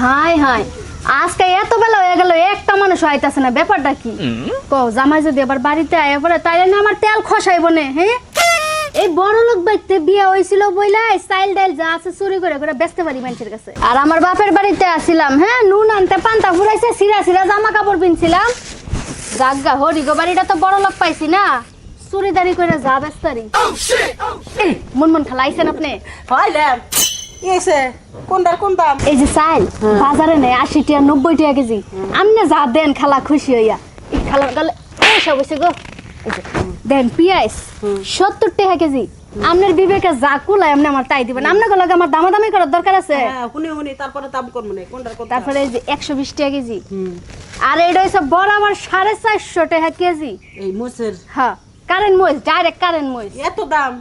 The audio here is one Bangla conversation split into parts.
হাই হাই আজকে এত বেলা হয়ে গেল একটা মানুষ আইতাছে না ব্যাপারটা কি? কো জামাই যদি আবার বাড়িতে আয় পরে তাইলে না আমার তেল খসাইব না হ্যাঁ? এই বড় লোক বাইতে বিয়ে হয়েছিল বইলা স্টাইল ডাইল যা আছে চুরি করে করে বেচতে পারি মানুষের কাছে। আর আমার বাপের বাড়িতে আসিলাম হ্যাঁ নুন আনতে পান্তা ফুরাইছে সিরা সিরা জামা কাপড় পিনছিলাম জাগা হরি গো বাড়িটা তো বড় লোক পাইছি না। চুরিদারি করে যা বেচতারি। মন মন খালাইছেন আপনি? হইলাম এসে কোনটার কোন দাম এই যে চাল বাজারে নেই আশি টাকা নব্বই টাকা কেজি। আমনে যা দেন খালা খুশি হইয়া। এই খালার গলে এসে বসে গো। দেন পিয়াইস সত্তর টাকা কেজি। আপনার বিবেকে যা কুলায় আপনি আমার তাই দিবেন। আপনার গলাকে আমার দামাদামি করার দরকার আছে। হ্যাঁ হুনি হুনি তারপরে দাম করব না কোনটার কোন তারপরে এই যে একশো বিশ টাকা কেজি। আর এটা হচ্ছে বরাবর সাড়ে চারশো টাকা কেজি। এই হ্যাঁ কারেন্ট মহিষ ডাইরেক্ট কারেন্ট মহিষ এত দাম?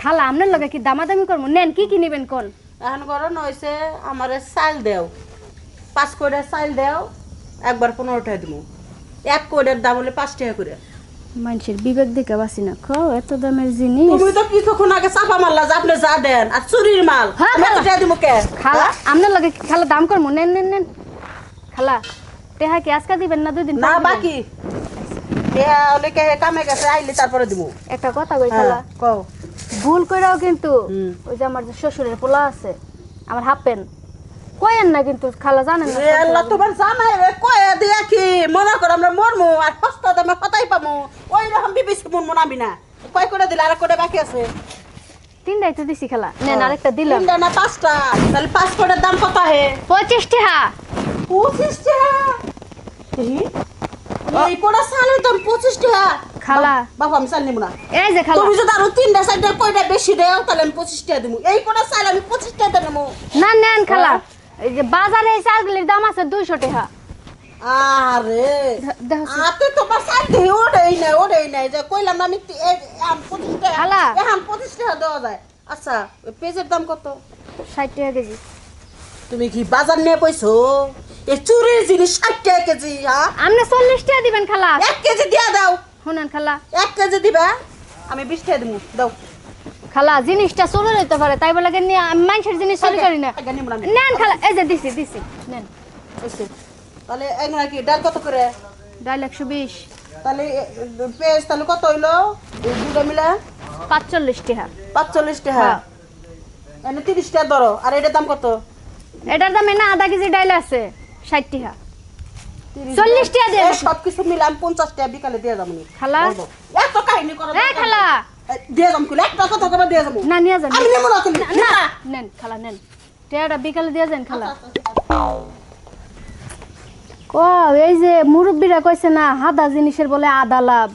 খালা আপনার লগে কি দামাদামি করব? নেন কি কি নিবেন কোন? এখন করো নইছে আমারে চাল দেও। পাঁচ কোড়ের চাল দেও একবার পনেরো টাকা দিব এক কোড়ের দাম হলে পাঁচ টাকা করে। মানুষের বিবেক দিকে বাসি না খাও এত দামের জিনিস। তুমি তো কিছুক্ষণ আগে চাপা মারলা যে আপনি যা দেন আর চুরির মাল। হ্যাঁ। টাকা দিব কে? খালা হ্যাঁ? আপনার লগে খালা দাম করব? নেন নেন নেন। খালা টেহা কি আজকে দিবেন না দুই দিন না বাকি। এ হলে কামে গেছে আইলে তারপরে দিব। একটা কথা কই হ্যাঁ, খালা কও। ভুল কইরাও কিন্তু ওই যে আমার যে শ্বশুরের পোলা আছে আমার হাফ প্যান্ট কয়েন না কিন্তু খালা জানেন না আল্লাহ তোমার জামাই রে কয়ে দিয়া কি? মনে কর আমরা মরমু আর সস্তা দামে হতাই পামু। ওই রকম বিবিসি মন মনাবি না। কয় করে দিলে আর করে বাকি আছে। তিনটাই তো দিছি খালা। নেন আরেকটা দিলাম। তিনটা না পাঁচটা? তাহলে পাঁচ কোটার দাম কত হে পঁচিশ টাকা। পঁচিশ টাকা? এই দাম টাকা। খালা। বা- বাবা আমি চাল নিব না। এই যে খালা। তুমি যদি আরও তিনটা চারটা কয়টা বেশি দেও তাহলে আমি পঁচিশ টাকা দিব এই আমি টাকা না নেন খালা। হ্যাঁ। এই যে বাজারে এই চালগুলির দাম আছে দুইশো টাকা। আরে। আতে তোমার নাই যে কইলাম না আমি টাকা। খালা। এখন পঁচিশ টাকা দেওয়া যায়। আচ্ছা পেঁয়াজের দাম কত? ষাট টাকা কেজি। তুমি কি বাজার নিয়ে পয়সো এই চুরির জিনিস ষাট টাকা কেজি হ্যাঁ আপনি চল্লিশ টাকা দিবেন খালা। এক কেজি দিয়া দাও। শুনেন খালা। এক কেজি দিবা? আমি বিশ টাকা দিব দাও। খালা জিনিসটা চলে যেতে পারে তাই বলে কি নিয়ে আমি মানুষের জিনিস চুরি করি না। নেন খালা এই যে দিছি দিছি নেন। তাহলে এগুলা কি ডাল কত করে? ডাল একশো বিশ। তাহলে পেঁয়াজ তাহলে কত হইল? দুটো মিলা? পাঁচচল্লিশ টাকা। পাঁচচল্লিশ টাকা। হ্যাঁ। এনে তিরিশ টাকা ধরো আর এটার দাম কত? এটার দামে না আধা কেজি ডাল আছে। ষাট টাকা। চল্লিশ টাকা। দিয়ে এ, মিলে আমি পঞ্চাশ টাকা বিকালে দিয়ে যাব খালা? এত কাহিনী করো এই খালা। দিয়ে যাব একটা কথা করে দিয়ে যাব? না নিয়ে যান। আমি নেব না না, না নেন খালা নেন। টেয়াটা বিকালে দিয়ে যান খালা। ক এই যে মুরব্বীরা কইছে না হাদা জিনিসের বলে আদা লাভ।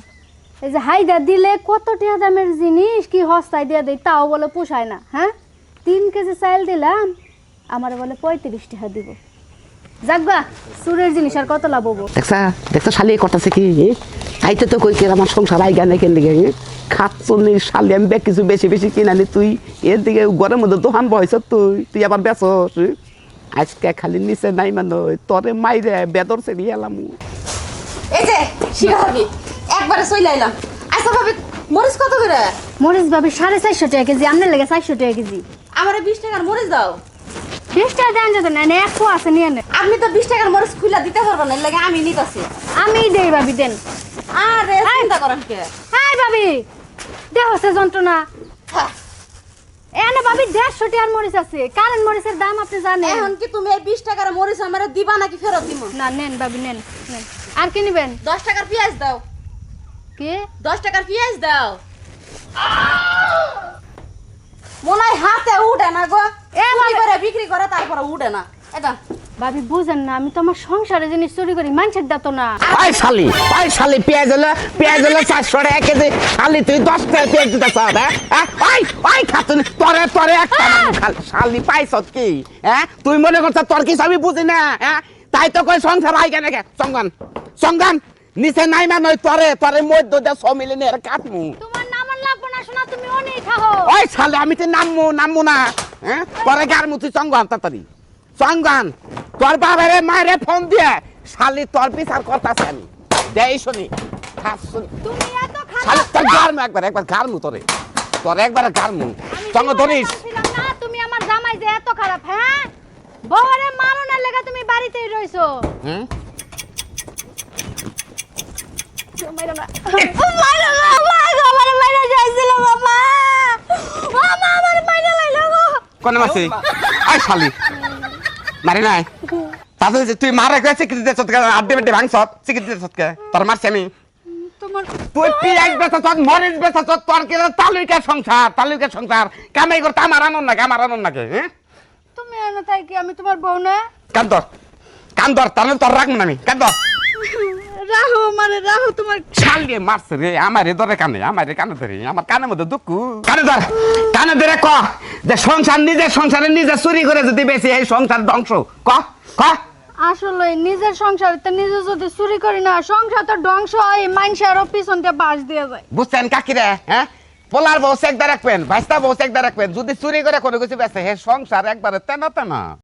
এই যে হাইদা দিলে কত টাকা দামের জিনিস কি হস্তায় দিয়ে দেয় তাও বলে পোষায় না হ্যাঁ? তিন কেজি চাইল দিলাম আমার বলে পঁয়ত্রিশ টাকা দিব। যাকবা সুরের জিনিস আর কত লাভ হব? দেখছা দেখছ শালি করতেছে কি? আইতে তো কই কে আমার সংসার আই গানে কেন দিকে খাচ্ছনি শালি আমি বে কিছু বেশি বেশি কিনানি তুই? এর দিকে ঘরের মধ্যে দোকান বয়স তুই তুই আবার বেচস আজকে খালি নিচে নাই মানে তোরে মাইরে বেদর সে এলাম। এই যে শিখা ভাবি একবারে চলে আচ্ছা ভাবি মরিচ কত করে? মরিচ ভাবি সাড়ে চারশো টাকা কেজি আপনার লেগে চারশো টাকা কেজি। আমারে বিশ টাকার মরিচ দাও। বিশ টাকা দেন যেত না এক পো আছে নিয়ে নেন। আপনি তো বিশ টাকার মরিচ খুলে দিতে পারবেন না লাগে আমি নিতেছি। আমি দেই ভাবি দেন। আরে চিন্তা করেন কে? হাই ভাবি দেহ হচ্ছে যন্ত্রণা। হ্যাঁ। এনে ভাবি দেড়শো টাকার মরিচ আছে। কারেন্ট মরিচের দাম আপনি জানেন। এখন কি তুমি এই বিশ টাকার মরিচ আমারে দিবা নাকি ফেরত দিব? না নেন ভাবি নেন নেন। আর কি নিবেন? দশ টাকার পেঁয়াজ দাও। কি? দশ টাকার পেঁয়াজ দাও। মনে হয় হাতে উঠে না গো। এ করে বিক্রি করে তারপরে উঠে না। এটা ভাবি বুঝেন না আমি তো আমার সংসারে জিনিস চুরি করি মানুষের দাতো না। আই শালি আই শালি পেঁয়াজ হলো পেঁয়াজ হলো চারশো টাকা কেজি। শালি তুই দশ টাকা পেঁয়াজ দিতে চাও হ্যাঁ? আই আই খাতুন তরে তরে একটা শালি পাইছ কি? হ্যাঁ? তুই মনে করছ তোর কিছু আমি বুঝি না হ্যাঁ? তাই তো কই সংসার আই কেন সঙ্গান সঙ্গান নিচে নাই মানে ওই তরে তরে মধ্য দিয়ে সব মিলে নিয়ে কাটমু তোমার নাম লাগবো না শোনা তুমি অনেক খাও ওই শালে আমি তো নামবো নামবো না হ্যাঁ? পরে গার মুতি সঙ্গান তাড়াতাড়ি। সঙ্গান তোর বাবারে মায়েরে ফোন দিয়ে শালি তোর বিচার করতেছে আমি। দেই শুনি। তুমি এত খারাপ তোর গারমু একবার একবার গারমু তোরে। তোর একবার গারমু সঙ্গ ধরিস। না তুমি আমার জামাই যে এত খারাপ হ্যাঁ? বউরে মারনের লেগে তুমি বাড়িতেই রইছো। হুম? মাইরো না। মাইরো আমার মাইরো যাইছিল বাবা বাবা আমার মাইরো লাইলো গো কোনে মাসি? আই শালি। মারি নাই। যে তুই মারে গেছে কি দিতে সৎকে আড্ডে বেড্ডে ভাঙছ চিকিৎসা দিতে সৎকে তোর মারছি আমি। তুই পিয়াজ বেচা চত মরিচ বেচা চত তোর কি তালুইকা সংসার তালুইকা সংসার। কামাই করতে আমার আনন্দ নাকি আমার আনন্দ নাকি হ্যাঁ? তুমি তাই কি আমি তোমার বউ না? কান্দর কান্দর তাহলে তোর রাখব না আমি। কান্দর। রাহো মানে রাহো তোমার শালিয়ে মারছে রে আমারে ধরে কানে আমারে কানে ধরে আমার কানের মধ্যে দুঃখ। কানে ধর কানে ধরে ক যে সংসার নিজের সংসারে নিজে চুরি করে যদি বেশি এই সংসার ধ্বংস। ক ক। আসলে নিজের সংসার তো নিজে যদি চুরি করি না সংসার তো ধ্বংস হয় মানুষেরও পিছন দিয়ে বাস দিয়ে যায়। বুঝছেন কাকিরে হ্যাঁ? পোলার বউ একদা রাখবেন ভাইস্তা বউ একদা রাখবেন যদি চুরি করে কোনো কিছু বেছে হে সংসার একবারে তেনা তেনা।